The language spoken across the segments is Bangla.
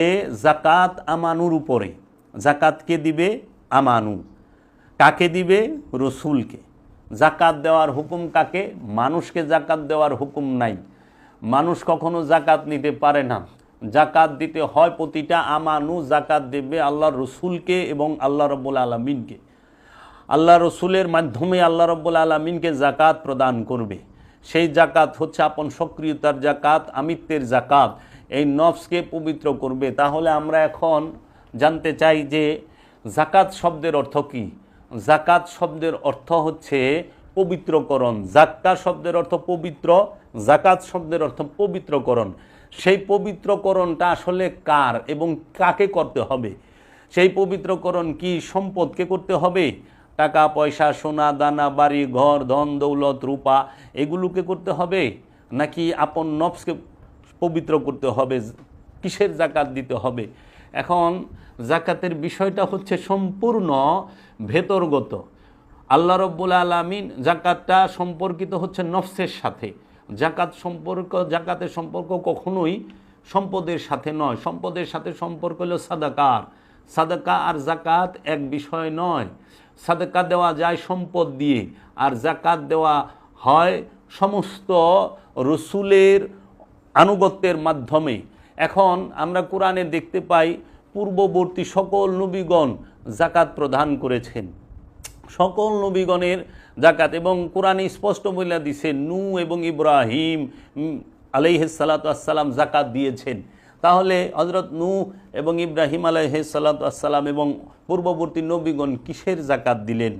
এ জাকাত আমানুর উপরে। জাকাতকে দিবে? আমানু। কাকে দিবে? রসুলকে। জাকাত দেওয়ার হুকুম কাকে? মানুষকে জাকাত দেওয়ার হুকুম নাই। মানুষ কখনো জাকাত নিতে পারে না। জাকাত দিতে হয় প্রতিটা আমানু জাকাত দেবে আল্লাহ রসুলকে এবং আল্লাহ রব্বুল আলমিনকে। আল্লাহ রসুলের মাধ্যমে আল্লাহ রব্বুল আলমিনকে জাকাত প্রদান করবে। সেই জাকাত হচ্ছে আপন সক্রিয়তার জাকাত আমিত্বের জাকাত এই নফসকে পবিত্র করবে, তাহলে আমরা এখন জানতে চাই যে জাকাত শব্দের অর্থ কী? জাকাত শব্দের অর্থ হচ্ছে পবিত্রকরণ। জাক্কা শব্দের অর্থ পবিত্র জাকাত শব্দের অর্থ পবিত্রকরণ। সেই পবিত্রকরণটা আসলে কার এবং কাকে করতে হবে? সেই পবিত্রকরণ কি সম্পদকে করতে হবে? টাকা, পয়সা, সোনা, দানা, বাড়ি, ঘর, ধন, দৌলত, রূপা, এগুলোকে করতে হবে? নাকি আপন নফসকে পবিত্র করতে হবে, কিসের জাকাত দিতে হবে? এখন জাকাতের বিষয়টা হচ্ছে সম্পূর্ণ ভেতরগত। আল্লাহ রব্বুল আলমিন জাকাতটা সম্পর্কিত হচ্ছে নফসের সাথে। জাকাত সম্পর্ক জাকাতের সম্পর্ক কখনোই সম্পদের সাথে নয়। সম্পদের সাথে সম্পর্ক হলো সাদাকার। সাদাকা আর জাকাত এক বিষয় নয়। সাদাকা দেওয়া যায় সম্পদ দিয়ে, আর জাকাত দেওয়া হয় সমস্ত রসুলের আনুগত্যের মাধ্যমে। এখন আমরা কোরআনে দেখতে পাই, পূর্ববর্তী সকল নবীগণ জাকাত প্রদান করেছেন। সকল নবীগণের জাকাত এবং কোরআনে স্পষ্ট বলে দিছে, নু এবং ইব্রাহিম আলাইহাল্লাতাম জাকাত দিয়েছেন। তাহলে হজরত নু এবং ইব্রাহিম আলাইহাল্লাতাম এবং পূর্ববর্তী নবীগণ কিসের জাকাত দিলেন?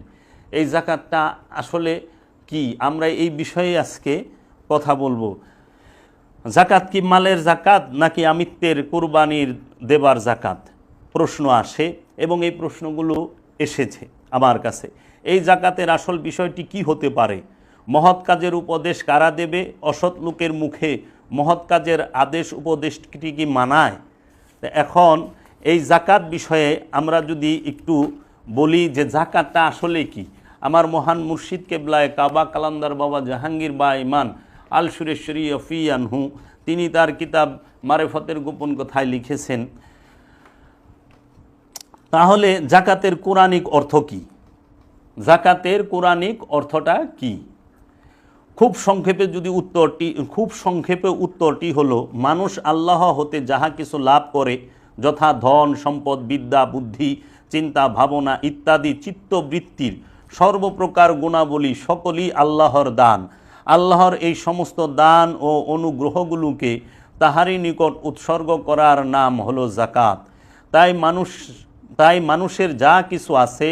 এই জাকাতটা আসলে কি? আমরা এই বিষয়ে আজকে কথা বলব। জাকাত কি মালের জাকাত নাকি আমিত্বের কোরবানির দেবার জাকাত? প্রশ্ন আসে এবং এই প্রশ্নগুলো এসেছে আমার কাছে। এই জাকাতের আসল বিষয়টি কি হতে পারে? মহৎ কাজের উপদেশ কারা দেবে? অসৎ লোকের মুখে মহৎ কাজের আদেশ উপদেশটি কি মানায়? এখন এই জাকাত বিষয়ে আমরা যদি একটু বলি যে জাকাতটা আসলে কি? আমার মহান মুর্শিদ কেবলায় কাবা, কালান্দার বাবা, জাহাঙ্গীর বা ইমান আল সুরেশ্বরী অফিয়ানহু, তিনি তার কিতাব মারেফতের গোপন কথায় লিখেছেন, তাহলে জাকাতের কোরআনিক অর্থ কি? জাকাতের কোরআনিক অর্থটা কি? খুব সংক্ষেপে যদি উত্তরটি, খুব সংক্ষেপে উত্তরটি হলো, মানুষ আল্লাহ হতে যাহা কিছু লাভ করে, যথা ধন, সম্পদ, বিদ্যা, বুদ্ধি, চিন্তা, ভাবনা ইত্যাদি চিত্তবৃত্তির সর্বপ্রকার গুণাবলী সকলই আল্লাহর দান। আল্লাহর এই সমস্ত দান ও অনুগ্রহগুলোকে তাহারই নিকট উৎসর্গ করার নাম হলো জাকাত তাই মানুষ তাই মানুষের যা কিছু আছে